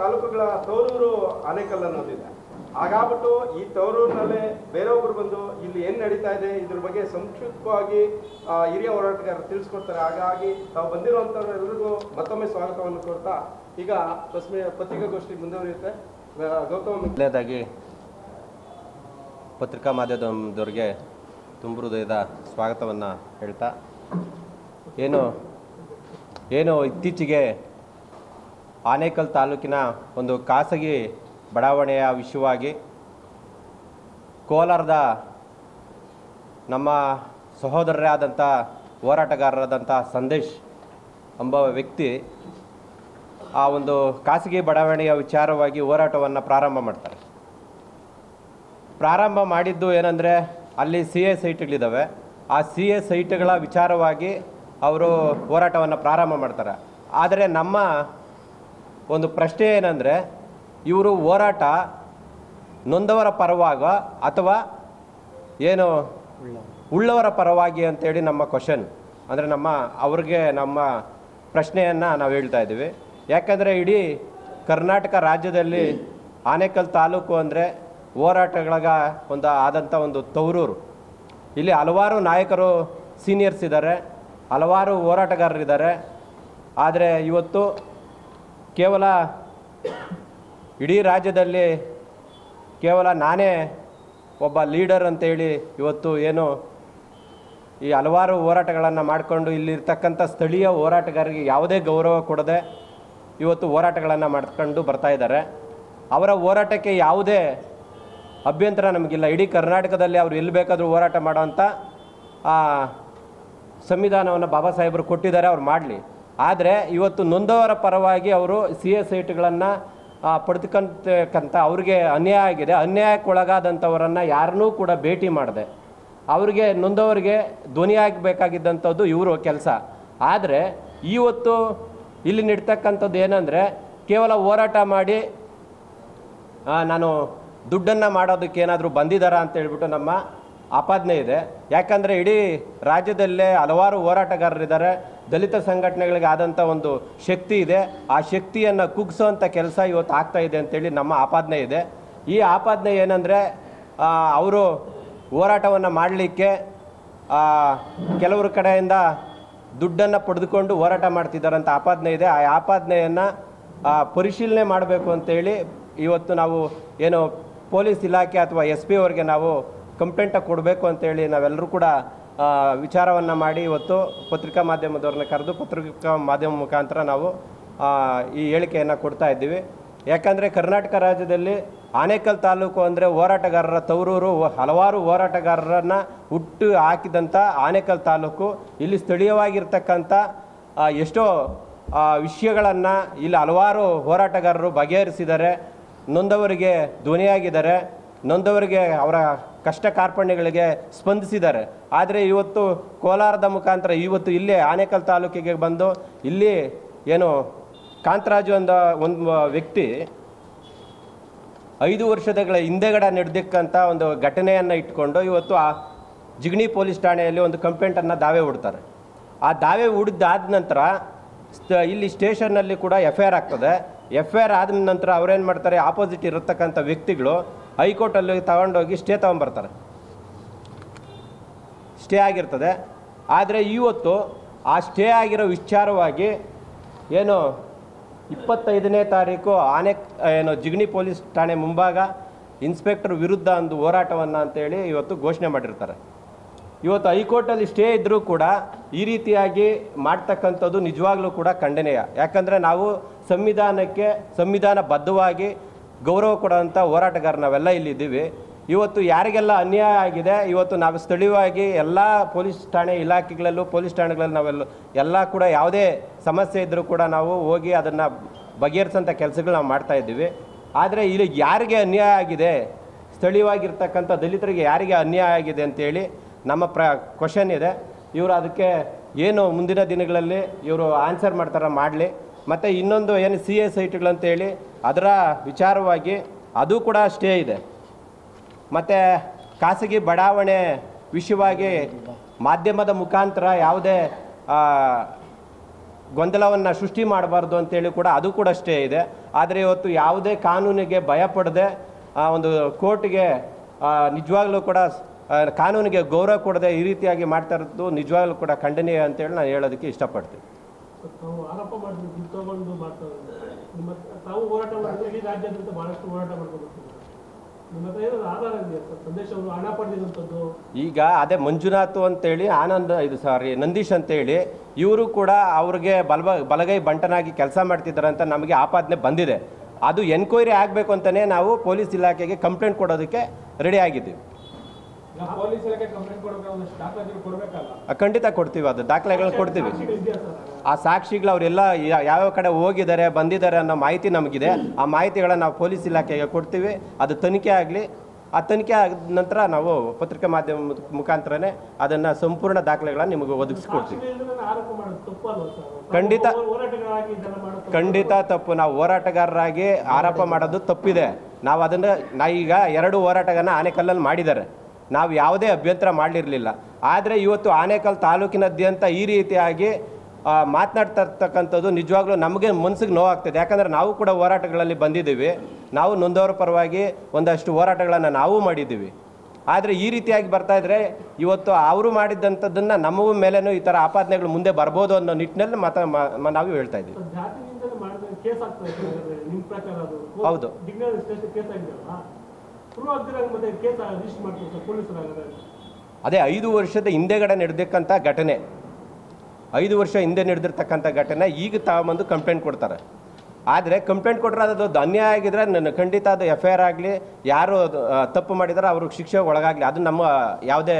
ತಾಲೂಕುಗಳ ತವರೂರು ಆನೇಕಲ್ ಅನ್ನೋದಿದೆ. ಹಾಗಾಗ್ಬಿಟ್ಟು ಈ ತವರೂರಿನಲ್ಲೇ ಬೇರೆಯೊಬ್ರು ಬಂದು ಇಲ್ಲಿ ಏನ್ ನಡೀತಾ ಇದೆ, ಇದ್ರ ಬಗ್ಗೆ ಸಂಕ್ಷಿಪ್ತವಾಗಿ ಹಿರಿಯ ಹೋರಾಟಗಾರರು ತಿಳಿಸ್ಕೊಡ್ತಾರೆ. ಹಾಗಾಗಿ ತಾವು ಬಂದಿರುವಂತವರೆಲ್ಲರಿಗೂ ಮತ್ತೊಮ್ಮೆ ಸ್ವಾಗತವನ್ನು ಕೊಡ್ತಾ ಈಗ ಪಸ್ಮಿ ಪತ್ರಿಕಾಗೋಷ್ಠಿ ಮುಂದುವರಿಯುತ್ತೆ. ಗೌತಮ್ ಮೊದಲನೇದಾಗಿ ಪತ್ರಿಕಾ ಮಾಧ್ಯಮದವ್ರಿಗೆ ತುಂಬ ಹೃದಯದ ಸ್ವಾಗತವನ್ನು ಹೇಳ್ತಾ, ಏನು ಏನು ಇತ್ತೀಚೆಗೆ ಆನೇಕಲ್ ತಾಲೂಕಿನ ಒಂದು ಖಾಸಗಿ ಬಡಾವಣೆಯ ವಿಷಯವಾಗಿ ಕೋಲಾರದ ನಮ್ಮ ಸಹೋದರರೇ ಆದಂಥ ಹೋರಾಟಗಾರರಾದಂಥ ಸಂದೇಶ್ ಎಂಬ ವ್ಯಕ್ತಿ ಆ ಒಂದು ಖಾಸಗಿ ಬಡಾವಣೆಯ ವಿಚಾರವಾಗಿ ಹೋರಾಟವನ್ನು ಪ್ರಾರಂಭ ಮಾಡ್ತಾರೆ. ಪ್ರಾರಂಭ ಮಾಡಿದ್ದು ಏನಂದರೆ ಅಲ್ಲಿ ಸಿ ಎ ಸೈಟ್ಗಳಿದ್ದಾವೆ. ಆ ಸಿ ಎ ಸೈಟ್ಗಳ ವಿಚಾರವಾಗಿ ಅವರು ಹೋರಾಟವನ್ನು ಪ್ರಾರಂಭ ಮಾಡ್ತಾರೆ. ಆದರೆ ನಮ್ಮ ಒಂದು ಪ್ರಶ್ನೆ ಏನಂದರೆ, ಇವರು ಹೋರಾಟ ನೊಂದವರ ಪರವಾಗ ಅಥವಾ ಏನು ಉಳ್ಳವರ ಪರವಾಗಿ ಅಂತೇಳಿ ನಮ್ಮ ಕ್ವಶನ್ ಅಂದರೆ ನಮ್ಮ, ಅವ್ರಿಗೆ ನಮ್ಮ ಪ್ರಶ್ನೆಯನ್ನು ನಾವು ಹೇಳ್ತಾ ಇದ್ದೀವಿ. ಯಾಕಂದರೆ ಇಡೀ ಕರ್ನಾಟಕ ರಾಜ್ಯದಲ್ಲಿ ಆನೇಕಲ್ ತಾಲೂಕು ಅಂದರೆ ಹೋರಾಟಗಳಾಗ ಒಂದು ಆದಂಥ ಒಂದು ತವರೂರು ಇಲ್ಲಿ ಹಲವಾರು ನಾಯಕರು ಸೀನಿಯರ್ಸ್ ಇದ್ದಾರೆ ಹಲವಾರು ಹೋರಾಟಗಾರರಿದ್ದಾರೆ. ಆದರೆ ಇವತ್ತು ಕೇವಲ ಇಡೀ ರಾಜ್ಯದಲ್ಲಿ ಕೇವಲ ನಾನೇ ಒಬ್ಬ ಲೀಡರ್ ಅಂತೇಳಿ ಇವತ್ತು ಏನು ಈ ಹಲವಾರು ಹೋರಾಟಗಳನ್ನು ಮಾಡಿಕೊಂಡು ಇಲ್ಲಿರ್ತಕ್ಕಂಥ ಸ್ಥಳೀಯ ಹೋರಾಟಗಾರರಿಗೆ ಯಾವುದೇ ಗೌರವ ಕೊಡದೆ ಇವತ್ತು ಹೋರಾಟಗಳನ್ನು ಮಾಡ್ಕೊಂಡು ಬರ್ತಾ ಇದ್ದಾರೆ. ಅವರ ಹೋರಾಟಕ್ಕೆ ಯಾವುದೇ ಅಭ್ಯಂತರ ನಮಗಿಲ್ಲ. ಇಡೀ ಕರ್ನಾಟಕದಲ್ಲಿ ಅವರು ಎಲ್ಲಿ ಬೇಕಾದರೂ ಹೋರಾಟ ಮಾಡೋವಂಥ ಸಂವಿಧಾನವನ್ನು ಬಾಬಾ ಸಾಹೇಬರು ಕೊಟ್ಟಿದ್ದಾರೆ. ಅವ್ರು ಮಾಡಲಿ. ಆದರೆ ಇವತ್ತು ನೊಂದವರ ಪರವಾಗಿ ಅವರು ಸಿ ಎ ಐಟ್ಗಳನ್ನು ಪಡೆದುಕೊಂತಕ್ಕಂಥ ಅವ್ರಿಗೆ ಅನ್ಯಾಯ ಆಗಿದೆ. ಅನ್ಯಾಯಕ್ಕೆ ಒಳಗಾದಂಥವರನ್ನು ಯಾರನ್ನೂ ಕೂಡ ಭೇಟಿ ಮಾಡಿದೆ, ಅವರಿಗೆ ನೊಂದವರಿಗೆ ಧ್ವನಿಯಾಗಬೇಕಾಗಿದ್ದಂಥದ್ದು ಇವರು ಕೆಲಸ. ಆದರೆ ಇವತ್ತು ಇಲ್ಲಿ ನೀಡ್ತಕ್ಕಂಥದ್ದು ಏನಂದರೆ, ಕೇವಲ ಹೋರಾಟ ಮಾಡಿ ನಾನು ದುಡ್ಡನ್ನು ಮಾಡೋದಕ್ಕೆ ಏನಾದರೂ ಬಂದಿದ್ದಾರಾ ಅಂತ ಹೇಳ್ಬಿಟ್ಟು ನಮ್ಮ ಆಪಾದನೆ ಇದೆ. ಯಾಕಂದರೆ ಇಡೀ ರಾಜ್ಯದಲ್ಲೇ ಹಲವಾರು ಹೋರಾಟಗಾರರಿದ್ದಾರೆ. ದಲಿತ ಸಂಘಟನೆಗಳಿಗೆ ಆದಂಥ ಒಂದು ಶಕ್ತಿ ಇದೆ. ಆ ಶಕ್ತಿಯನ್ನು ಕುಗ್ಸೋವಂಥ ಕೆಲಸ ಇವತ್ತು ಆಗ್ತಾ ಇದೆ ಅಂತೇಳಿ ನಮ್ಮ ಆಪಾದನೆ ಇದೆ. ಈ ಆಪಾದನೆ ಏನಂದರೆ ಅವರು ಹೋರಾಟವನ್ನು ಮಾಡಲಿಕ್ಕೆ ಕೆಲವರು ಕಡೆಯಿಂದ ದುಡ್ಡನ್ನು ಪಡೆದುಕೊಂಡು ಹೋರಾಟ ಮಾಡ್ತಿದ್ದಾರೆ ಅಂತ ಆಪಾದನೆ ಇದೆ. ಆ ಆಪಾದನೆಯನ್ನು ಪರಿಶೀಲನೆ ಮಾಡಬೇಕು ಅಂತೇಳಿ ಇವತ್ತು ನಾವು ಏನು ಪೊಲೀಸ್ ಇಲಾಖೆ ಅಥವಾ ಎಸ್ ಪಿ ಅವರಿಗೆ ನಾವು ಕಂಪ್ಲೇಂಟ ಕೊಡಬೇಕು ಅಂತೇಳಿ ನಾವೆಲ್ಲರೂ ಕೂಡ ವಿಚಾರವನ್ನು ಮಾಡಿ ಇವತ್ತು ಪತ್ರಿಕಾ ಮಾಧ್ಯಮದವ್ರನ್ನ ಕರೆದು ಪತ್ರಿಕಾ ಮಾಧ್ಯಮ ಮುಖಾಂತರ ನಾವು ಈ ಹೇಳಿಕೆಯನ್ನು ಕೊಡ್ತಾ ಇದ್ದೀವಿ. ಯಾಕಂದರೆ ಕರ್ನಾಟಕ ರಾಜ್ಯದಲ್ಲಿ ಆನೇಕಲ್ ತಾಲೂಕು ಅಂದರೆ ಹೋರಾಟಗಾರರ ತವರೂರು, ಹಲವಾರು ಹೋರಾಟಗಾರರನ್ನು ಹುಟ್ಟು ಹಾಕಿದಂಥ ಆನೇಕಲ್ ತಾಲೂಕು. ಇಲ್ಲಿ ಸ್ಥಳೀಯವಾಗಿರ್ತಕ್ಕಂಥ ಎಷ್ಟೋ ವಿಷಯಗಳನ್ನು ಇಲ್ಲಿ ಹಲವಾರು ಹೋರಾಟಗಾರರು ಬಗೆಹರಿಸಿದ್ದಾರೆ. ನೊಂದವರಿಗೆ ಧ್ವನಿಯಾಗಿದ್ದಾರೆ. ನೊಂದವರಿಗೆ ಅವರ ಕಷ್ಟ ಕಾರ್ಪಣ್ಯಗಳಿಗೆ ಸ್ಪಂದಿಸಿದ್ದಾರೆ. ಆದರೆ ಇವತ್ತು ಕೋಲಾರದ ಮುಖಾಂತರ ಇವತ್ತು ಇಲ್ಲೇ ಆನೇಕಲ್ ತಾಲೂಕಿಗೆ ಬಂದು ಇಲ್ಲಿ ಏನು ಕಾಂತರಾಜು ಅಂದ ಒಂದು ವ್ಯಕ್ತಿ ಐದು ವರ್ಷದಗಳ ಹಿಂದೆಗಡೆ ನಡೆದಿಕ್ಕಂಥ ಒಂದು ಘಟನೆಯನ್ನು ಇಟ್ಕೊಂಡು ಇವತ್ತು ಆ ಜಿಗಣಿ ಪೊಲೀಸ್ ಠಾಣೆಯಲ್ಲಿ ಒಂದು ಕಂಪ್ಲೇಂಟನ್ನು ದಾವೆ ಹೂಡ್ತಾರೆ. ಆ ದಾವೆ ಹೂಡಿದ್ದಾದ ನಂತರ ಇಲ್ಲಿ ಸ್ಟೇಷನ್ನಲ್ಲಿ ಕೂಡ ಎಫ್ ಐ ಆರ್ ಆಗ್ತದೆ. ಎಫ್ ಐ ಆರ್ ಆದ ನಂತರ ಅವ್ರೇನು ಮಾಡ್ತಾರೆ? ಆಪೋಸಿಟ್ ಇರತಕ್ಕಂಥ ವ್ಯಕ್ತಿಗಳು ಹೈಕೋರ್ಟಲ್ಲಿ ತಗೊಂಡೋಗಿ ಸ್ಟೇ ತೊಗೊಂಬರ್ತಾರೆ. ಸ್ಟೇ ಆಗಿರ್ತದೆ. ಆದರೆ ಇವತ್ತು ಆ ಸ್ಟೇ ಆಗಿರೋ ವಿಚಾರವಾಗಿ ಏನು ಇಪ್ಪತ್ತೈದನೇ ತಾರೀಕು ಆನೆ, ಏನು ಜಿಗಣಿ ಪೊಲೀಸ್ ಠಾಣೆ ಮುಂಭಾಗ ಇನ್ಸ್ಪೆಕ್ಟರ್ ವಿರುದ್ಧ ಒಂದು ಹೋರಾಟವನ್ನು ಅಂತೇಳಿ ಇವತ್ತು ಘೋಷಣೆ ಮಾಡಿರ್ತಾರೆ. ಇವತ್ತು ಹೈಕೋರ್ಟಲ್ಲಿ ಸ್ಟೇ ಇದ್ದರೂ ಕೂಡ ಈ ರೀತಿಯಾಗಿ ಮಾಡ್ತಕ್ಕಂಥದ್ದು ನಿಜವಾಗ್ಲೂ ಕೂಡ ಖಂಡನೀಯ. ಯಾಕಂದರೆ ನಾವು ಸಂವಿಧಾನಕ್ಕೆ, ಸಂವಿಧಾನಬದ್ಧವಾಗಿ ಗೌರವ ಕೊಡುವಂಥ ಹೋರಾಟಗಾರ ನಾವೆಲ್ಲ ಇಲ್ಲಿದ್ದೀವಿ. ಇವತ್ತು ಯಾರಿಗೆಲ್ಲ ಅನ್ಯಾಯ ಆಗಿದೆ, ಇವತ್ತು ನಾವು ಸ್ಥಳೀಯವಾಗಿ ಎಲ್ಲ ಪೊಲೀಸ್ ಠಾಣೆ ಇಲಾಖೆಗಳಲ್ಲೂ, ಪೊಲೀಸ್ ಠಾಣೆಗಳಲ್ಲಿ ನಾವೆಲ್ಲ ಎಲ್ಲ ಕೂಡ ಯಾವುದೇ ಸಮಸ್ಯೆ ಇದ್ದರೂ ಕೂಡ ನಾವು ಹೋಗಿ ಅದನ್ನು ಬಗೆಹರಿಸೋಂಥ ಕೆಲಸಗಳು ನಾವು ಮಾಡ್ತಾ ಇದ್ದೀವಿ. ಆದರೆ ಇಲ್ಲಿ ಯಾರಿಗೆ ಅನ್ಯಾಯ ಆಗಿದೆ, ಸ್ಥಳೀಯವಾಗಿರ್ತಕ್ಕಂಥ ದಲಿತರಿಗೆ ಯಾರಿಗೆ ಅನ್ಯಾಯ ಆಗಿದೆ ಅಂತೇಳಿ ನಮ್ಮ ಪ್ರ ಕ್ವಶನ್ ಇದೆ. ಇವರು ಅದಕ್ಕೆ ಏನು ಮುಂದಿನ ದಿನಗಳಲ್ಲಿ ಇವರು ಆನ್ಸರ್ ಮಾಡ್ತಾರೆ ಮಾಡಲಿ. ಮತ್ತು ಇನ್ನೊಂದು ಏನು ಸಿ ಎ ಸೈಟ್ಗಳಂತೇಳಿ ಅದರ ವಿಚಾರವಾಗಿ ಅದು ಕೂಡ ಅಷ್ಟೇ ಇದೆ. ಮತ್ತು ಖಾಸಗಿ ಬಡಾವಣೆ ವಿಷಯವಾಗಿ ಮಾಧ್ಯಮದ ಮುಖಾಂತರ ಯಾವುದೇ ಗೊಂದಲವನ್ನು ಸೃಷ್ಟಿ ಮಾಡಬಾರ್ದು ಅಂತೇಳಿ ಕೂಡ ಅದು ಕೂಡ ಅಷ್ಟೇ ಇದೆ. ಆದರೆ ಇವತ್ತು ಯಾವುದೇ ಕಾನೂನಿಗೆ ಭಯಪಡದೆ ಒಂದು ಕೋರ್ಟ್ಗೆ ನಿಜವಾಗ್ಲೂ ಕೂಡ ಕಾನೂನಿಗೆ ಗೌರವ ಕೊಡದೆ ಈ ರೀತಿಯಾಗಿ ಮಾಡ್ತಾ ಇರೋದು ನಿಜವಾಗ್ಲೂ ಕೂಡ ಖಂಡನೀಯ ಅಂತೇಳಿ ನಾನು ಹೇಳೋದಕ್ಕೆ ಇಷ್ಟಪಡ್ತೀನಿ. ತಾವು ಆರೋಪ ಮಾಡಿದ್ರು ದುಡ್ಡು ತಗೊಂಡು ಮಾಡ್ತಾರೆ ನಿಮ್ಮ ತಾವು ಹೋರಾಟ ಮಾಡಿದ್ರೆ ಇಡೀ ರಾಜ್ಯಾದ್ಯಂತ ಬಹಳಷ್ಟು ಹೋರಾಟ ಮಾಡ್ಕೊಂಡು ಈಗ ಅದೇ ಮಂಜುನಾಥ್ ಅಂತೇಳಿ, ಆನಂದ್, ಇದು ಸಾರಿ, ನಂದೀಶ್ ಅಂತೇಳಿ, ಇವರು ಕೂಡ ಅವ್ರಿಗೆ ಬಲಬ, ಬಲಗೈ ಬಂಟನಾಗಿ ಕೆಲಸ ಮಾಡ್ತಿದ್ದಾರೆ ಅಂತ ನಮಗೆ ಆಪಾದನೆ ಬಂದಿದೆ. ಅದು ಎನ್ಕ್ವೈರಿ ಆಗಬೇಕು ಅಂತಲೇ ನಾವು ಪೊಲೀಸ್ ಇಲಾಖೆಗೆ ಕಂಪ್ಲೇಂಟ್ ಕೊಡೋದಕ್ಕೆ ರೆಡಿ ಆಗಿದ್ದೀವಿ. ಖಂಡಿತ ಕೊಡ್ತೀವಿ ಅದು ದಾಖಲೆಗಳನ್ನ ಕೊಡ್ತೀವಿ. ಆ ಸಾಕ್ಷಿಗಳು ಅವರೆಲ್ಲ ಯಾವ ಕಡೆ ಹೋಗಿದ್ದಾರೆ ಬಂದಿದ್ದಾರೆ ಅನ್ನೋ ಮಾಹಿತಿ ನಮಗಿದೆ. ಆ ಮಾಹಿತಿಗಳನ್ನ ನಾವು ಪೊಲೀಸ್ ಇಲಾಖೆಗೆ ಕೊಡ್ತೀವಿ. ಅದು ತನಿಖೆ ಆಗಲಿ ಆ ತನಿಖೆ ಆದ ನಂತರ ನಾವು ಪತ್ರಿಕಾ ಮಾಧ್ಯಮ ಮುಖಾಂತರನೇ ಅದನ್ನು ಸಂಪೂರ್ಣ ದಾಖಲೆಗಳನ್ನ ನಿಮಗೆ ಒದಗಿಸ್ಕೊಡ್ತೀವಿ. ಖಂಡಿತ. ಖಂಡಿತ ತಪ್ಪು. ನಾವು ಹೋರಾಟಗಾರರಾಗಿ ಆರೋಪ ಮಾಡೋದು ತಪ್ಪಿದೆ. ನಾವು ಅದನ್ನು ನಾ ಈಗ ಎರಡು ಹೋರಾಟಗಳನ್ನ ಆನೆಕಲ್ಲಲ್ಲಿ ಮಾಡಿದ್ದಾರೆ. ನಾವು ಯಾವುದೇ ಅಭ್ಯಂತರ ಮಾಡಲಿರಲಿಲ್ಲ. ಆದರೆ ಇವತ್ತು ಆನೇಕಲ್ ತಾಲೂಕಿನಾದ್ಯಂತ ಈ ರೀತಿಯಾಗಿ ಮಾತನಾಡ್ತಾ ಇರ್ತಕ್ಕಂಥದ್ದು ನಿಜವಾಗ್ಲೂ ನಮಗೆ ಮನಸ್ಸಿಗೆ ನೋವಾಗ್ತದೆ. ಯಾಕಂದರೆ ನಾವು ಕೂಡ ಹೋರಾಟಗಳಲ್ಲಿ ಬಂದಿದ್ದೀವಿ. ನಾವು ನೊಂದವರ ಪರವಾಗಿ ಒಂದಷ್ಟು ಹೋರಾಟಗಳನ್ನು ನಾವು ಮಾಡಿದ್ದೀವಿ. ಆದರೆ ಈ ರೀತಿಯಾಗಿ ಬರ್ತಾ ಇದ್ದರೆ ಇವತ್ತು ಅವರು ಮಾಡಿದ್ದಂಥದ್ದನ್ನು ನಮ್ಮ ಮೇಲೇನೂ ಈ ಥರ ಆಪಾದನೆಗಳು ಮುಂದೆ ಬರ್ಬೋದು ಅನ್ನೋ ನಿಟ್ಟಿನಲ್ಲಿ ಮಾತ ನಾವು ಹೇಳ್ತಾ ಇದ್ದೀವಿ. ಹೌದು. ಅದೇ ಐದು ವರ್ಷದ ಹಿಂದೆಗಡೆ ನಡೆದಕ್ಕಂಥ ಘಟನೆ. ಐದು ವರ್ಷ ಹಿಂದೆ ನಡೆದಿರ್ತಕ್ಕಂಥ ಘಟನೆ, ಈಗ ತಾವಂದು ಕಂಪ್ಲೇಂಟ್ ಕೊಡ್ತಾರೆ. ಆದರೆ ಕಂಪ್ಲೇಂಟ್ ಕೊಟ್ಟರೆ ಅದು ಅನ್ಯಾಯ ಆಗಿದ್ರೆ ನನ್ನ ಖಂಡಿತ ಅದು ಎಫ್ ಐ ಆರ್ ಆಗಲಿ ಯಾರು ತಪ್ಪು ಮಾಡಿದ್ರೆ, ಅವ್ರಿಗೆ ಶಿಕ್ಷೆ ಒಳಗಾಗಲಿ, ಅದು ನಮ್ಮ ಯಾವುದೇ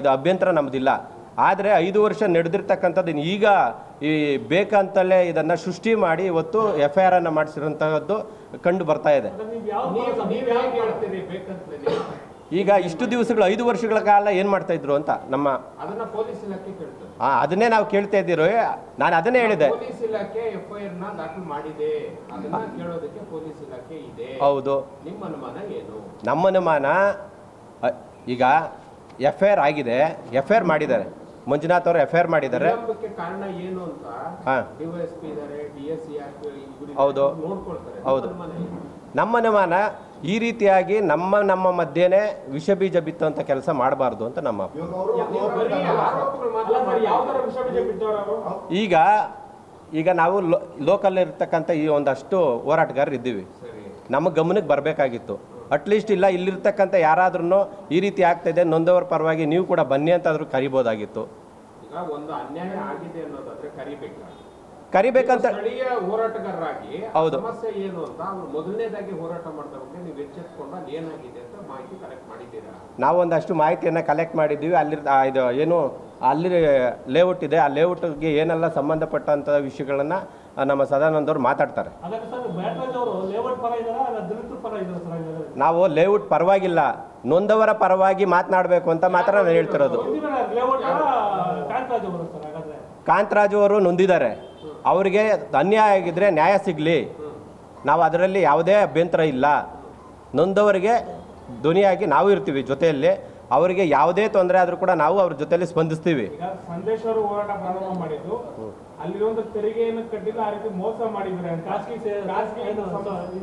ಇದು ಅಭ್ಯಂತರ ನಮ್ಮದಿಲ್ಲ ಆದರೆ ಐದು ವರ್ಷ ನಡೆದಿರ್ತಕ್ಕಂಥದ್ದು ಈಗ ಈ ಬೇಕಂತಲೇ ಇದನ್ನು ಸೃಷ್ಟಿ ಮಾಡಿ ಇವತ್ತು ಎಫ್ ಐ ಆರನ್ನು ಮಾಡಿಸಿರುವಂತಹದ್ದು ಕಂಡು ಬರ್ತಾ ಇದೆ. ಈಗ ಇಷ್ಟು ದಿವಸಗಳು ಐದು ವರ್ಷಗಳ ಕಾಲ ಏನು ಮಾಡ್ತಾ ಇದ್ರು ಅಂತ ನಮ್ಮ ಆ, ಅದನ್ನೇ ನಾವು ಕೇಳ್ತಾ ಇದ್ದೀರೋ ನಾನು ಅದನ್ನೇ ಹೇಳಿದೆ. ಹೌದು. ನಿಮ್ಮ ಅನುಮಾನ ಏನು? ನಮ್ಮ ಅನುಮಾನ ಈಗ ಎಫ್ ಐ ಆರ್ ಆಗಿದೆ. ಎಫ್ ಐ ಆರ್ ಮಾಡಿದ್ದಾರೆ. ಮಂಜುನಾಥ್ ಅವರು ಎಫ್ ಐ ಆರ್ ಮಾಡಿದ್ದಾರೆ. ವಿಳಂಬಕ್ಕೆ ಕಾರಣ ಏನು ಅಂತ ಹಾ. ಹೌದು. ಹೌದು. ನಿಮ್ಮ ಅನುಮಾನ ಈ ರೀತಿಯಾಗಿ ನಮ್ಮ ನಮ್ಮ ಮಧ್ಯೆನೇ ವಿಷ ಬೀಜ ಬಿತ್ತುವಂಥ ಕೆಲಸ ಮಾಡಬಾರ್ದು ಅಂತ ನಮ್ಮ ಈಗ ಈಗ ನಾವು ಲೋ ಲೋಕಲ್ ಇರ್ತಕ್ಕಂಥ ಈ ಒಂದಷ್ಟು ಹೋರಾಟಗಾರರು ಇದ್ದೀವಿ. ಸರಿ. ನಮ್ಮ ಗಮನಕ್ಕೆ ಬರಬೇಕಾಗಿತ್ತು. ಅಟ್ಲೀಸ್ಟ್ ಇಲ್ಲ ಇಲ್ಲಿರ್ತಕ್ಕಂಥ ಯಾರಾದ್ರೂ ಈ ರೀತಿ ಆಗ್ತಾಯಿದೆ ನೊಂದವರ ಪರವಾಗಿ ನೀವು ಕೂಡ ಬನ್ನಿ ಅಂತಾದರೂ ಕರಿಬೋದಾಗಿತ್ತು. ಕರಿಬೇಕಂತ ಹೋರಾಟಗಾರರಾಗಿ ಹೌದು. ಸಮಸ್ಯೆ ಏನು ಅಂತ ಅವ್ರು ಮೊದಲನೇದಾಗಿ ಹೋರಾಟ ಮಾಡ್ತಾ ನೀವು ಎಚ್ಚೆತ್ಕೊಂಡು ಏನಾಗಿದೆ ಅಂತ ಮಾಹಿತಿ ಕಲೆಕ್ಟ್ ಮಾಡಿದ್ದೀರಾ? ನಾವು ಒಂದಷ್ಟು ಮಾಹಿತಿಯನ್ನು ಕಲೆಕ್ಟ್ ಮಾಡಿದ್ದೀವಿ. ಅಲ್ಲಿ ಇದು ಏನು ಅಲ್ಲಿ ಲೇಔಟ್ ಇದೆ. ಆ ಲೇಔಟ್ಗೆ ಏನೆಲ್ಲ ಸಂಬಂಧಪಟ್ಟಂಥ ವಿಷಯಗಳನ್ನು ನಮ್ಮ ಸದಾನಂದವ್ರು ಮಾತಾಡ್ತಾರೆ. ನಾವು ಲೇಔಟ್ ಪರವಾಗಿಲ್ಲ. ನೊಂದವರ ಪರವಾಗಿ ಮಾತನಾಡಬೇಕು ಅಂತ ಮಾತ್ರ ನಾನು ಹೇಳ್ತಿರೋದು. ಕಾಂತರಾಜು ಅವರು ನೊಂದಿದ್ದಾರೆ. ಅವರಿಗೆ ಅನ್ಯಾಯ ಆಗಿದ್ರೆ ನ್ಯಾಯ ಸಿಗಲಿ. ನಾವು ಅದರಲ್ಲಿ ಯಾವುದೇ ಅಭ್ಯಂತರ ಇಲ್ಲ. ನೊಂದವರಿಗೆ ಧ್ವನಿಯಾಗಿ ನಾವು ಇರ್ತೀವಿ ಜೊತೆಯಲ್ಲಿ. ಅವರಿಗೆ ಯಾವುದೇ ತೊಂದರೆ ಆದರೂ ಕೂಡ ನಾವು ಅವ್ರ ಜೊತೆಯಲ್ಲಿ ಸ್ಪಂದಿಸ್ತೀವಿ. ಈಗ ಸಂದೇಶ್ ಅವರು ಹೋರಾಟ ಪ್ರಾರಂಭ ಮಾಡಿದ್ದು ಅಲ್ಲಿರುವಂತ ತೆರಿಗೆಯನ್ನು ಕಟ್ಟಿಲ್ಲ ಆ ರೀತಿ ಮೋಸ ಮಾಡಿದ್ದಾರೆ ಅಂತ. ಖಾಸಗಿ ಸೇ-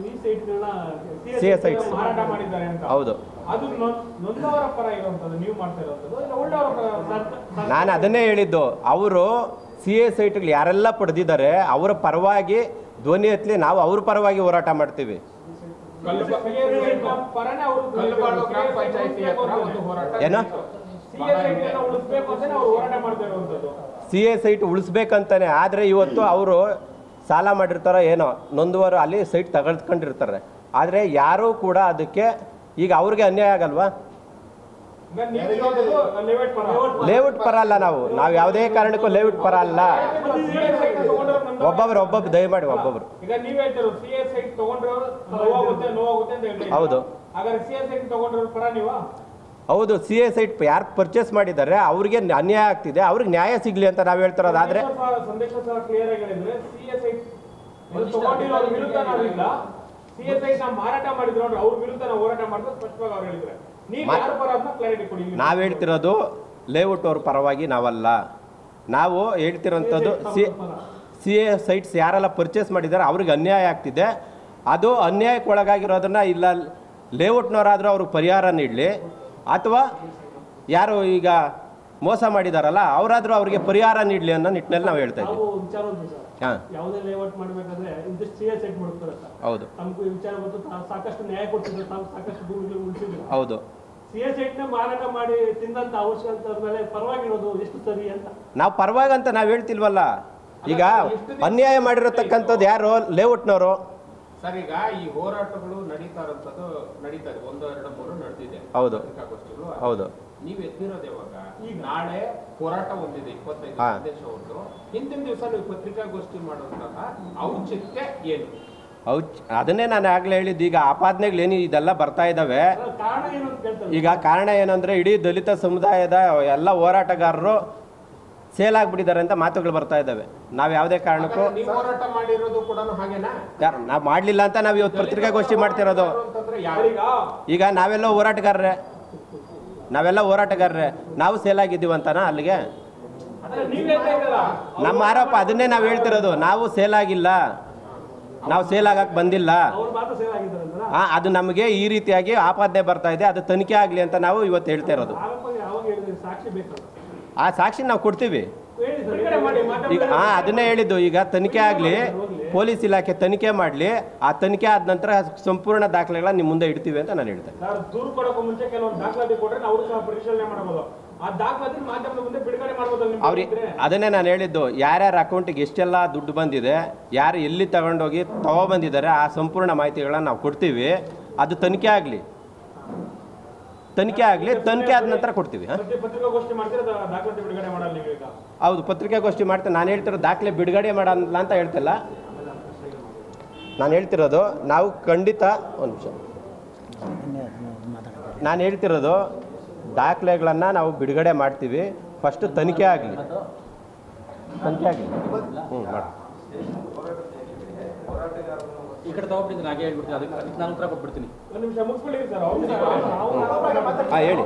ಈ ಸೈಟ್ಗಳನ್ನ CS sites. ಮಾರಾಟ ಮಾಡಿದ್ದಾರೆ ಅಂತ. ಹೌದು. ಅದು ನೊಂದ್- ನೊಂದವರ ಪರ ಇರುವಂತದ್ದು ನೀವು ಮಾಡ್ತಾ ಇರುವಂತದ್ದು ಇಲ್ಲ ಒಳ್ಳೆಯವರ ಪರ ನಾನು ಅದನ್ನೇ ಹೇಳಿದ್ದು. ಅವರು ಸಿ ಎ ಸೈಟ್ಗಳು ಯಾರೆಲ್ಲ ಪಡೆದಿದ್ದಾರೆ ಅವರ ಪರವಾಗಿ ಧ್ವನಿ ಎತ್ತಲಿ ನಾವು ಅವ್ರ ಪರವಾಗಿ ಹೋರಾಟ ಮಾಡ್ತೀವಿ. ಗ್ರಾಮ ಪಂಚಾಯತಿ ಏನು? ಸಿ ಎ ಸೈಟ್ ಉಳಿಸ್ಬೇಕಂತಾನೆ ಆದರೆ ಇವತ್ತು ಅವರು ಸಾಲ ಮಾಡಿರ್ತಾರೋ ಏನೋ ನೊಂದುವರು ಅಲ್ಲಿ ಸೈಟ್ ತಗೊಳ್ಕೊಂಡಿರ್ತಾರೆ ಆದರೆ ಯಾರೂ ಕೂಡ ಅದಕ್ಕೆ ಈಗ ಅವ್ರಿಗೆ ಅನ್ಯಾಯ ಆಗಲ್ವಾ? ಲೇಔಟ್ ಪರ ಅಲ್ಲ ನಾವು. ನಾವು ಯಾವುದೇ ಕಾರಣಕ್ಕೂ ಲೇಔಟ್ ಪರ ಅಲ್ಲ. ಒಬ್ಬೊಬ್ರು ಒಬ್ಬೊಬ್ರು ದಯಮಾಡಿ ಒಬ್ಬೊಬ್ರು. ಹೌದು. ಸಿ ಎಸ್ ಹೌದು ಸಿ ಎ ಸೈಟ್ ಯಾರು ಪರ್ಚೇಸ್ ಮಾಡಿದ್ದಾರೆ ಅವ್ರಿಗೆ ಅನ್ಯಾಯ ಆಗ್ತಿದೆ ಅವ್ರಿಗೆ ನ್ಯಾಯ ಸಿಗ್ಲಿ ಅಂತ ನಾವು ಹೇಳ್ತಾರೋದಾದ್ರೆ ಮಾರಾಟ ಮಾಡಿದ್ರು ಅವ್ರ ವಿರುದ್ಧ ನಾವು ಹೋರಾಟ ಮಾಡಿದ್ರೆ ಸ್ಪಷ್ಟವಾಗಿ ಅವ್ರು ಹೇಳಿದ್ರೆ ನೀವು ಹೇಳ್ತಿರೋದು ಲೇಔಟ್ ಅವ್ರ ಪರವಾಗಿ ನಾವಲ್ಲ. ನಾವು ಹೇಳ್ತಿರೋಂಥದ್ದು ಸಿ ಸಿ ಎ ಸೈಟ್ಸ್ ಯಾರೆಲ್ಲ ಪರ್ಚೇಸ್ ಮಾಡಿದ್ದಾರೆ ಅವ್ರಿಗೆ ಅನ್ಯಾಯ ಆಗ್ತಿದೆ. ಅದು ಅನ್ಯಾಯಕ್ಕೆ ಒಳಗಾಗಿರೋದನ್ನು ಇಲ್ಲ ಲೇಔಟ್ನವರಾದರೂ ಅವ್ರಿಗೆ ಪರಿಹಾರ ನೀಡಲಿ. ಅಥವಾ ಯಾರು ಈಗ ಮೋಸ ಮಾಡಿದಾರಲ್ಲ ಅವರಾದರೂ ಅವರಿಗೆ ಪರಿಹಾರ ನೀಡಲಿ ಅನ್ನೋ ನಿಟ್ಟಿನಲ್ಲಿ ನಾವು ಹೇಳ್ತಾ ಇದ್ದೀವಿ. ಹಾಂ. ಹೌದು. ಹೌದು. ಸಿ ಎಸ್ನ ಮಾರಾಟ ಮಾಡಿ ತಿಂದಂತ ಅವಶ್ಯಕತೆ ಮೇಲೆ ಪರವಾಗಿರೋದು ಎಷ್ಟು ಸರಿ ಅಂತ? ನಾವು ಪರವಾಗಂತ ನಾವು ಹೇಳ್ತಿಲ್ವಲ್ಲ. ಈಗ ಅನ್ಯಾಯ ಮಾಡಿರತಕ್ಕಂಥದ್ದು ಯಾರು? ಲೇಔಟ್ನವರು. ಸರ್ ಈಗ ಈ ಹೋರಾಟಗಳು ನಡೀತಾ ಇರೋಂಥದ್ದು ನಡೀತಾ ಇದೆ ಒಂದು ಎರಡು ಮೂರು ನಡೆದಿದೆ. ಹೌದು. ಪತ್ರಿಕಾಗೋಷ್ಠಿಗಳು ಹೌದು. ನೀವು ಎದ್ದಿರೋದು ಯಾವಾಗ? ಈಗ ನಾಳೆ ಹೋರಾಟ ಒಂದಿದೆ ಇಪ್ಪತ್ತೈದು ಹಾ. ಸಂದೇಶ ಒಂದು. ಹಿಂದಿನ ದಿವಸ ನೀವು ಪತ್ರಿಕಾಗೋಷ್ಠಿ ಮಾಡುವಂತಹ ಔಚಿತ್ಯ ಏನು? ಔಚ್ ಅದನ್ನೇ ನಾನು ಆಗಲೇ ಹೇಳಿದ್ದು ಈಗ ಆಪಾದನೆಗಳೇನು ಇದೆಲ್ಲ ಬರ್ತಾ ಇದ್ದಾವೆ ಈಗ ಕಾರಣ ಏನಂದರೆ ಇಡೀ ದಲಿತ ಸಮುದಾಯದ ಎಲ್ಲ ಹೋರಾಟಗಾರರು ಸೇಲ್ ಆಗ್ಬಿಟ್ಟಿದ್ದಾರೆ ಅಂತ ಮಾತುಗಳು ಬರ್ತಾ ಇದ್ದಾವೆ ನಾವು ಯಾವುದೇ ಕಾರಣಕ್ಕೂ ನೀವು ಮಾಡಲಿಲ್ಲ ಅಂತ ನಾವು ಇವತ್ತು ಪತ್ರಿಕಾಗೋಷ್ಠಿ ಮಾಡ್ತಿರೋದು. ಈಗ ನಾವೆಲ್ಲ ಹೋರಾಟಗಾರರೇ. ನಾವೆಲ್ಲ ಹೋರಾಟಗಾರರೇ. ನಾವು ಸೇಲ್ ಆಗಿದ್ದೀವಿ ಅಂತನಾ ಅಲ್ಲಿಗೆ? ನಮ್ಮ ಆರೋಪ ಅದನ್ನೇ ನಾವು ಹೇಳ್ತಿರೋದು. ನಾವು ಸೇಲ್ ಆಗಿಲ್ಲ. ನಾವು ಸೇಲ್ ಆಗಕ್ಕೆ ಬಂದಿಲ್ಲ. ಅದು ನಮಗೆ ಈ ರೀತಿಯಾಗಿ ಆಪಾದನೆ ಬರ್ತಾ ಇದೆ ಅದು ತನಿಖೆ ಆಗಲಿ ಅಂತ ನಾವು ಇವತ್ತು ಹೇಳ್ತಾ ಇರೋದು. ಆ ಸಾಕ್ಷಿ ನಾವು ಕೊಡ್ತೀವಿ. ಹೇಳಿ ಸರ್ ಈ ಮಾಡಿ ಈಗ ಮಾತಾಡಿ ಹಾ ಅದನ್ನೇ ಹೇಳಿದ್ದು ಈಗ ತನಿಖೆ ಆಗಲಿ ಪೊಲೀಸ್ ಇಲಾಖೆ ತನಿಖೆ ಮಾಡಲಿ ಆ ತನಿಖೆ ಆದ ನಂತರ ಸಂಪೂರ್ಣ ದಾಖಲೆಗಳನ್ನ ನಿಮ್ಮ ಮುಂದೆ ಇಡ್ತೀವಿ ಅಂತ ನಾನು ಹೇಳ್ತೇನೆ. ಅವ್ರಿಗೆ ಅದನ್ನೇ ನಾನು ಹೇಳಿದ್ದು ಯಾರ್ಯಾರ ಅಕೌಂಟಿಗೆ ಎಷ್ಟೆಲ್ಲ ದುಡ್ಡು ಬಂದಿದೆ ಯಾರು ಎಲ್ಲಿ ತಗೊಂಡೋಗಿ ತಗೊಬಂದಿದ್ದಾರೆ ಆ ಸಂಪೂರ್ಣ ಮಾಹಿತಿಗಳನ್ನ ನಾವು ಕೊಡ್ತೀವಿ. ಅದು ತನಿಖೆ ಆಗಲಿ. ತನಿಖೆ ಆಗಲಿ ತನಿಖೆ ಆದ ನಂತರ ಕೊಡ್ತೀವಿ ಹೌದು ಪತ್ರಿಕಾಗೋಷ್ಠಿ ಮಾಡ್ತೇನೆ. ನಾನು ಹೇಳ್ತಿರೋ ದಾಖಲೆ ಬಿಡುಗಡೆ ಮಾಡಲ್ಲ ಅಂತ ಹೇಳ್ತಿಲ್ಲ. ನಾನು ಹೇಳ್ತಿರೋದು ನಾವು ಖಂಡಿತ ಒಂದು ನಿಮಿಷ. ನಾನು ಹೇಳ್ತಿರೋದು ದಾಖಲೆಗಳನ್ನು ನಾವು ಬಿಡುಗಡೆ ಮಾಡ್ತೀವಿ. ಫಸ್ಟು ತನಿಖೆ ಆಗಲಿ. ತನಿಖೆ ಆಗಲಿ. ಹ್ಞೂ ಮಾಡಿ. ಈ ಕಡೆ ಹಾಗೆ ಹೇಳ್ಬಿಡ್ತೀನಿ. ಅದಕ್ಕೆ ಅದಕ್ಕೆ ನಾನು ಉತ್ತರ ಕೊಟ್ಬಿಡ್ತೀನಿ. ಹಾಂ ಹೇಳಿ.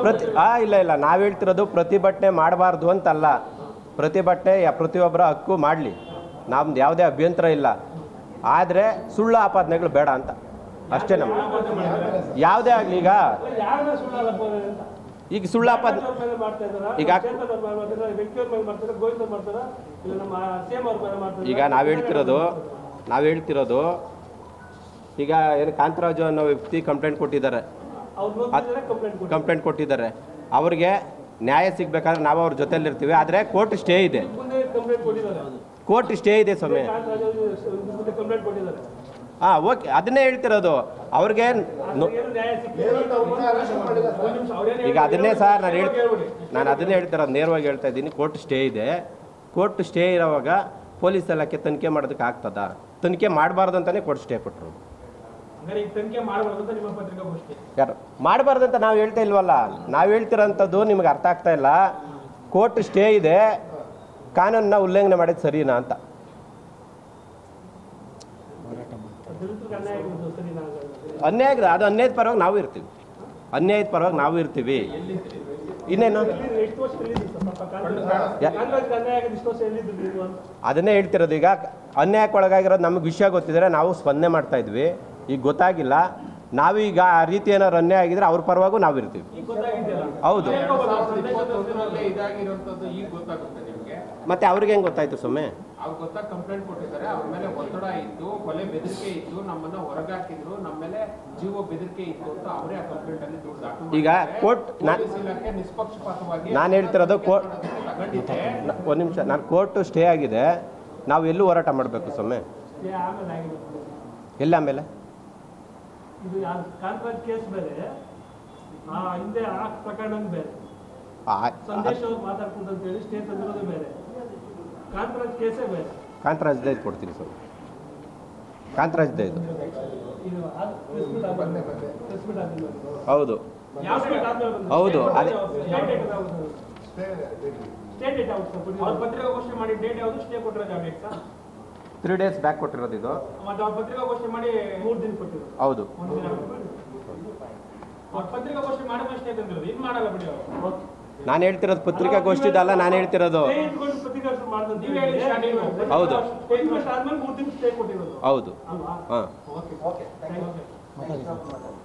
ಪ್ರತಿ ಆ ಇಲ್ಲ ಇಲ್ಲ. ನಾವು ಹೇಳ್ತಿರೋದು ಪ್ರತಿಭಟನೆ ಮಾಡಬಾರ್ದು ಅಂತಲ್ಲ. ಪ್ರತಿಭಟನೆ ಯ- ಪ್ರತಿಯೊಬ್ಬರ ಹಕ್ಕು ಮಾಡಲಿ. ನಮ್ದು ಯಾವುದೇ ಅಭ್ಯಂತರ ಇಲ್ಲ. ಆದರೆ ಸುಳ್ಳು ಆಪಾದನೆಗಳು ಬೇಡ ಅಂತ. ಅಷ್ಟೇ ನಮ್ಮ ಯಾವುದೇ ಆಗಲಿ ಈಗ ಈಗ ಸುಳ್ಳು ಆಪಾದನೆ ಮಾಡ್ತಾ ಇದ್ದಾರಾ? ಈಗ? ಈಗ ನಾವು ಹೇಳ್ತಿರೋದು ನಾವು ಹೇಳ್ತಿರೋದು ಈಗ ಏನು ಕಾಂತರಾಜು ಅನ್ನೋ ವ್ಯಕ್ತಿ ಕಂಪ್ಲೇಂಟ್ ಕೊಟ್ಟಿದ್ದಾರೆ. ಕಂಪ್ಲೇಂಟ್ ಕೊಟ್ಟಿದ್ದಾರೆ. ಅವ್ರಿಗೆ ನ್ಯಾಯ ಸಿಗ್ಬೇಕಾದ್ರೆ ನಾವು ಅವ್ರ ಜೊತೆಲಿರ್ತೀವಿ ಆದರೆ ಕೋರ್ಟ್ ಸ್ಟೇ ಇದೆ. ಕೋರ್ಟ್ ಸ್ಟೇ ಇದೆ ಸ್ವಾಮಿ. ಹಾಂ ಓಕೆ ಅದನ್ನೇ ಹೇಳ್ತಿರೋದು. ಅವ್ರಿಗೆ ಈಗ ಅದನ್ನೇ ಸರ್ ನಾನು ಹೇಳ್ ನಾನು ಅದನ್ನೇ ಹೇಳ್ತಿರೋದು ನೇರವಾಗಿ ಹೇಳ್ತಾ ಇದ್ದೀನಿ. ಕೋರ್ಟ್ ಸ್ಟೇ ಇದೆ. ಕೋರ್ಟ್ ಸ್ಟೇ ಇರೋವಾಗ ಪೊಲೀಸ್ ಇಲಾಖೆ ತನಿಖೆ ಮಾಡೋದಕ್ಕೆ ಆಗ್ತದ? ತನಿಖೆ ಮಾಡಬಾರ್ದು ಅಂತಲೇ ಕೋರ್ಟ್ ಸ್ಟೇ ಕೊಟ್ಟರು ಯಾರು? ಮಾಡಬಾರ್ದು ಅಂತ ನಾವು ಹೇಳ್ತಾ ಇಲ್ವಲ್ಲ? ನಾವು ಹೇಳ್ತಿರೋಂಥದ್ದು ನಿಮ್ಗೆ ಅರ್ಥ ಆಗ್ತಾ ಇಲ್ಲ. ಕೋರ್ಟ್ ಸ್ಟೇ ಇದೆ. ಕಾನೂನನ್ನ ಉಲ್ಲಂಘನೆ ಮಾಡೋದು ಸರಿನಾ ಅಂತ ದಲಿತರಿಗೆ ಅನ್ಯಾಯ ಆಗಿರೋದು ಸರಿನಾ ಹಾಗಾದ್ರೆ? ಅನ್ಯಾಯ ಆಗಿದೆ. ಅದು ಅನ್ಯಾಯದ ಪರವಾಗಿ ನಾವು ಇರ್ತೀವಿ. ಅನ್ಯಾಯದ ಪರವಾಗಿ ನಾವು ಇರ್ತೀವಿ. ಇನ್ನೇನು? ಅದನ್ನೇ ಹೇಳ್ತಿರೋದು ಈಗ. ಅನ್ಯಾಯಕ್ಕೆ ಒಳಗಾಗಿರೋದು ನಮಗೆ ವಿಷಯ ಗೊತ್ತಿದ್ರೆ ನಾವು ಸ್ಪಂದನೆ ಮಾಡ್ತಾ ಇದ್ವಿ. ಈಗ ಗೊತ್ತಾಗಿಲ್ಲ. ನಾವೀಗ ಆ ರೀತಿ ಏನಾದ್ರು ಅನ್ಯಾಯ ಆಗಿದ್ರೆ ಅವ್ರ ಪರವಾಗೂ ನಾವು ಇರ್ತೀವಿ. ಹೌದು. ಮತ್ತೆ ಅವ್ರಿಗೆ ಹೆಂಗೆ ಗೊತ್ತಾಯ್ತು ಸುಮ್ಮನೆ ಅವ್ರು ಗೊತ್ತಾಗ ಕಂಪ್ಲೇಂಟ್ ಕೊಟ್ಟಿದ್ದಾರೆ ಅವ್ರ ಮೇಲೆ ಒತ್ತಡ ಇತ್ತು ಕೊಲೆ ಬೆದರಿಕೆ ಇತ್ತು ನಮ್ಮನ್ನ ಹೊರಗಾಕಿದ್ರು ನಮ್ಮ ಮೇಲೆ ಜೀವ ಬೆದರಿಕೆ ಇತ್ತು ಅಂತ ಅವರೇ ಆ ಕಂಪ್ಲೇಂಟ್ ಅಲ್ಲಿ ದೂರು ದಾಖಲು ಈಗ ಕೋರ್ಟ್ ಇಲಾಖೆ ನಿಷ್ಪಕ್ಷಪಾತವಾಗಿ ನಾನು ಹೇಳ್ತಿರೋದು ಕೋರ್ಟ್ ತಗೊಂಡಿದ್ದೆ. ಒಂದು ನಿಮಿಷ ನಾನು ಕೋರ್ಟು ಸ್ಟೇ ಆಗಿದೆ ನಾವು ಎಲ್ಲೂ ಹೋರಾಟ ಮಾಡಬೇಕು ಸೊಮ್ಮೆ ಎಲ್ಲ ಆಮೇಲೆ? ಇದು ಕಾಂಟ್ರಾಕ್ಟ್ ಕೇಸ್ ಬೇರೆ ಆ ಹಿಂದೆ ಆ ಪ್ರಕರಣ ಬೇರೆ. ಆ- ಸಂದೇಶ್ ಮಾತಾಡ್ಕೊಂಡು ಅಂತ ಹೇಳಿ ಸ್ಟೇ ತಂದಿರೋದು ಬೇರೆ. ಕಾಂತರಾಜ್ದೇ ಇದು ಕೊಡ್ತೀನಿ ಸರ್. ಕಾಂತರಾಜ್ದೇ ಇದು ಹೌದು? ಹೌದು, ಅದೇ- ಮಾಡಿ ತ್ರೀ ಡೇಸ್ ಬ್ಯಾಕ್ ಕೊಟ್ಟಿರೋದು ಇದು. ಮತ್ತೆ ಅವ್ರ ಪತ್ರಿಕಾಗೋಷ್ಠಿ ಮಾಡಿ ಮೂರು ದಿನ ಕೊಟ್ಟಿರೋದು. ಹೌದು. ಒಂದು ದಿನ ಅವ್ರ ಪತ್ರಿಕಾಗೋಷ್ಠಿ ಮಾಡಿದ್ರೆ ಸ್ಟೇ ತಂದಿರೋದು. ಇನ್ನು ಮಾಡಲ್ಲ ಬಿಡಿ ಅವರು. ನಾನು ಹೇಳ್ತಿರೋದು ಪತ್ರಿಕಾಗೋಷ್ಠಿದಲ್ಲ ನಾನು ಹೇಳ್ತಿರೋದು. ಹೌದು. ಹೌದು. ಅಲ್ವಾ? ಹಾಂ. Okay okay thank you